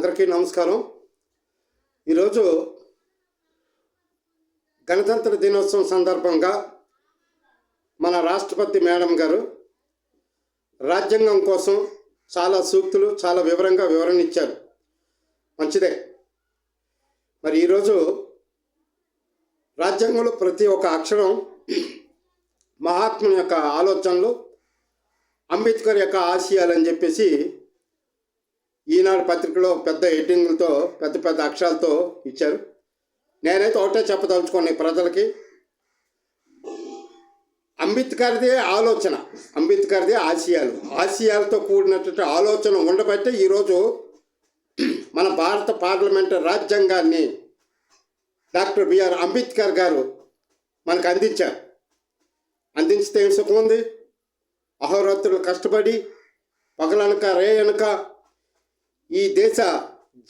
అందరికీ నమస్కారం. ఈరోజు గణతంత్ర దినోత్సవం సందర్భంగా మన రాష్ట్రపతి మేడం గారు రాజ్యాంగం కోసం చాలా సూక్తులు చాలా వివరంగా వివరణ ఇచ్చారు. మంచిదే. మరి ఈరోజు రాజ్యాంగంలో ప్రతి ఒక్క అక్షరం మహాత్ముని యొక్క ఆలోచనలు అంబేద్కర్ యొక్క ఆశయాలు అని చెప్పేసి ఈనాడు పత్రికలో పెద్ద హెడ్డింగ్లతో పెద్ద పెద్ద అక్షరాలతో ఇచ్చారు. నేనైతే ఒకటే చెప్పదలుచుకోండి ప్రజలకి. అంబేద్కర్దే ఆలోచన అంబేద్కర్దే ఆశయాలు. ఆశయాలతో కూడినటువంటి ఆలోచన ఉండబట్టే ఈరోజు మన భారత పార్లమెంటు రాజ్యాంగాన్ని డాక్టర్ బిఆర్ అంబేద్కర్ గారు మనకు అందించారు. అందించితే ఏం సుఖం ఉంది? అహోరాత్రులు కష్టపడి పగలనక వెనుక ఈ దేశ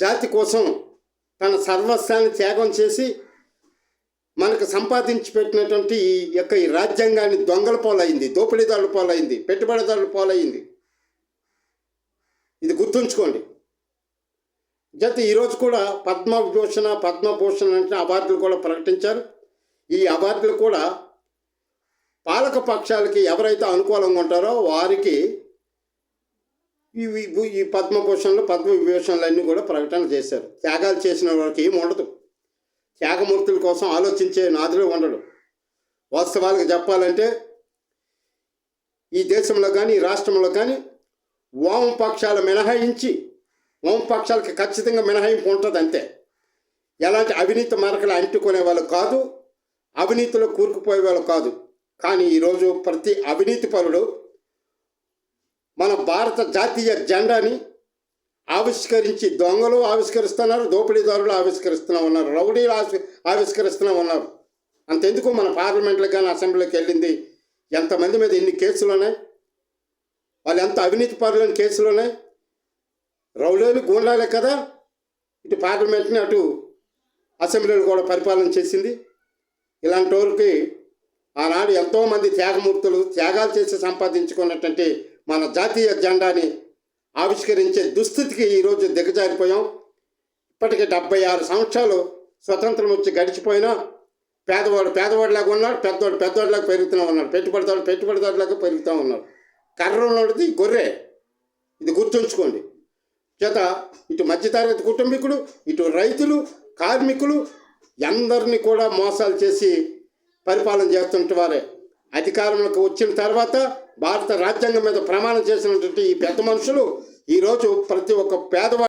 జాతి కోసం తన సర్వస్వాన్ని త్యాగం చేసి మనకు సంపాదించి పెట్టినటువంటి ఈ యొక్క ఈ రాజ్యాంగాన్ని దొంగల పాలైంది దోపిడీదారుల పాలైంది పెట్టుబడిదారుల పాలైంది. ఇది గుర్తుంచుకోండి. జత ఈరోజు కూడా పద్మభూషణ పద్మభూషణ అంటే అవార్డులు కూడా ప్రకటించారు. ఈ అవార్డులు కూడా పాలక పక్షాలకి ఎవరైతే అనుకూలంగా ఉంటారో వారికి ఇవి ఈ పద్మభూషణలు పద్మ విభూషణలు అన్నీ కూడా ప్రకటన చేశారు. త్యాగాలు చేసిన వారికి ఏం ఉండదు. త్యాగమూర్తుల కోసం ఆలోచించే నాదులు ఉండడు. వాస్తవాలకు చెప్పాలంటే ఈ దేశంలో కానీ ఈ రాష్ట్రంలో కానీ వామపక్షాలు మినహాయించి వామపక్షాలకి ఖచ్చితంగా మినహాయింపు ఉంటుంది అంతే. ఎలాంటి అవినీతి మరకలు అంటుకునే వాళ్ళు కాదు అవినీతిలో కూరుకుపోయే వాళ్ళు కాదు. కానీ ఈరోజు ప్రతి అవినీతి పరుడు మన భారత జాతీయ జెండాని ఆవిష్కరించి దొంగలు ఆవిష్కరిస్తున్నారు దోపిడీదారులు ఆవిష్కరిస్తూనే ఉన్నారు రౌడీలు ఆవి ఆవిష్కరిస్తూనే ఉన్నారు. అంతెందుకు మన పార్లమెంట్లో కానీ అసెంబ్లీకి వెళ్ళింది ఎంతమంది మీద ఎన్ని కేసులు ఉన్నాయి వాళ్ళు ఎంత అవినీతి పరులని కేసులు ఉన్నాయి రౌడీలు గూండాలే కదా? ఇటు పార్లమెంట్ని అటు అసెంబ్లీలు కూడా పరిపాలన చేసింది. ఇలాంటి వారికి ఆనాడు ఎంతోమంది త్యాగమూర్తులు త్యాగాలు చేసి సంపాదించుకున్నటువంటి మన జాతీయ జెండాని ఆవిష్కరించే దుస్థితికి ఈరోజు దిగజారిపోయాం. ఇప్పటికి డెబ్బై ఆరు సంవత్సరాలు స్వతంత్రం వచ్చి గడిచిపోయినా పేదవాడు పేదవాడిలాగా ఉన్నాడు పెద్దవాడు పెద్దవాడిలాగా పెరుగుతూనే ఉన్నాడు పెట్టుబడిదారుడు పెట్టుబడిదారులాగా పెరుగుతూ ఉన్నాడు. కర్ర ఉన్నది గొర్రె. ఇది గుర్తుంచుకోండి. చేత ఇటు మధ్యతరగతి కుటుంబీకులు ఇటు రైతులు కార్మికులు అందరినీ కూడా మోసాలు చేసి పరిపాలన చేస్తుంటే వారే. అధికారంలోకి వచ్చిన తర్వాత భారత రాజ్యాంగం మీద ప్రమాణం చేసినటువంటి ఈ పెద్ద మనుషులు ఈరోజు ప్రతి ఒక్క పేదవాడు